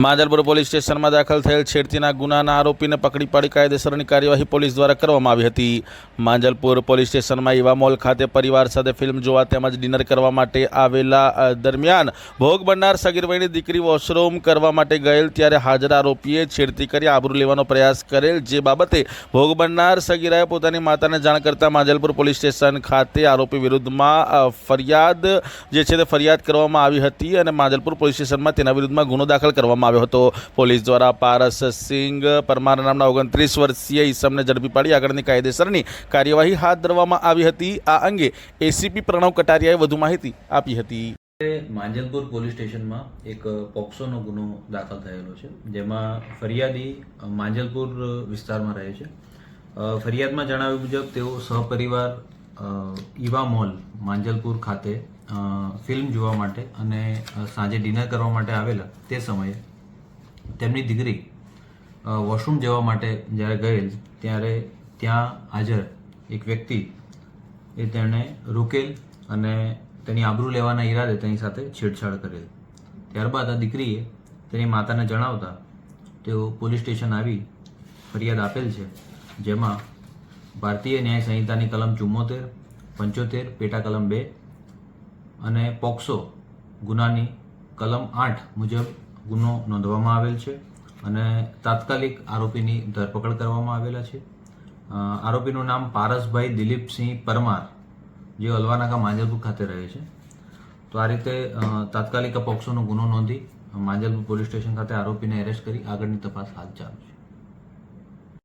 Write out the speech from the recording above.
Manjalpur police સ્ટેશનમાં દાખલ થયેલ છેડતીના ગુનાના આરોપીને પકડી પાડી કાયદેસરની કાર્યવાહી પોલીસ દ્વારા કરવામાં આવી હતી. માંજલપુર પોલીસ સ્ટેશનમાં ઈવા મોલ ખાતે પરિવાર સાથે ફિલ્મ જોવા તેમજ ડિનર કરવા માટે આવેલા દરમિયાન ભોગ બનનાર સગીરભાઈની દીકરી વોશરૂમ કરવા માટે ગયેલ ત્યારે હાજર આરોપીએ છેડતી કરી આબરૂ લેવાનો પ્રયાસ કરેલ, જે બાબતે ભોગ બનનાર સગીરાએ પોતાની માતાને જાણ કરતાં માંજલપુર પોલીસ સ્ટેશન ખાતે આરોપી વિરુદ્ધમાં ફરિયાદ, જે છે તે ફરિયાદ કરવામાં આવી હતી અને માંજલપુર પોલીસ સ્ટેશનમાં તેના વિરુદ્ધમાં ગુનો દાખલ કરવામાં આવ્યો હતો. પોલીસ દ્વારા પારસ સિંઘ પરમાર નામના ઓગણત્રીસ વર્ષીય ઈસમને ઝડપી પાડી આગળની કાયદેસરની કાર્યવાહી હાથ ધરવામાં આવી હતી. આ અંગે એસીપી પ્રણવ કટારિયાએ વધુ માહિતી આપી હતી. માંજલપુર પોલીસ સ્ટેશનમાં એક પોક્સોનો ગુનો દાખલ થયેલો છે, જેમાં ફરિયાદી માંજલપુર વિસ્તારમાં રહે છે. ફરિયાદમાં જણાવ્યા મુજબ તેઓ સહપરિવાર ઈવા મોલ માંજલપુર ખાતે ફિલ્મ જોવા માટે અને સાંજે ડિનર કરવા માટે આવેલા તે સમયે તેમની દીકરી વોશરૂમ જવા માટે જ્યારે ગયેલ, ત્યારે ત્યાં હાજર એક વ્યક્તિ એ તેણે રોકેલ અને તેની આબરૂ લેવાના ઈરાદે તેની સાથે છેડછાડ કરેલ. ત્યારબાદ આ દીકરીએ તેની માતાને જણાવતા તેઓ પોલીસ સ્ટેશન આવી ફરિયાદ આપેલ છે, જેમાં ભારતીય ન્યાય સંહિતાની કલમ ચુમ્મોતેર, પંચોતેર, પેટા કલમ બે અને પોક્સો ગુનાની કલમ આઠ મુજબ ગુનો નોંધવામાં આવેલ છે અને તાત્કાલિક આરોપીની ધરપકડ કરવામાં આવેલા છે. આરોપીનું નામ પારસભાઈ દિલીપસિંહ પરમાર, જે અલવાનાકા માંજલપુર ખાતે રહે છે. તો આ રીતે તાત્કાલિક અપક્ષોનો ગુનો નોંધી માંજલપુર પોલીસ સ્ટેશન ખાતે આરોપીને એરેસ્ટ કરી આગળની તપાસ હાથ ચાલુ છે.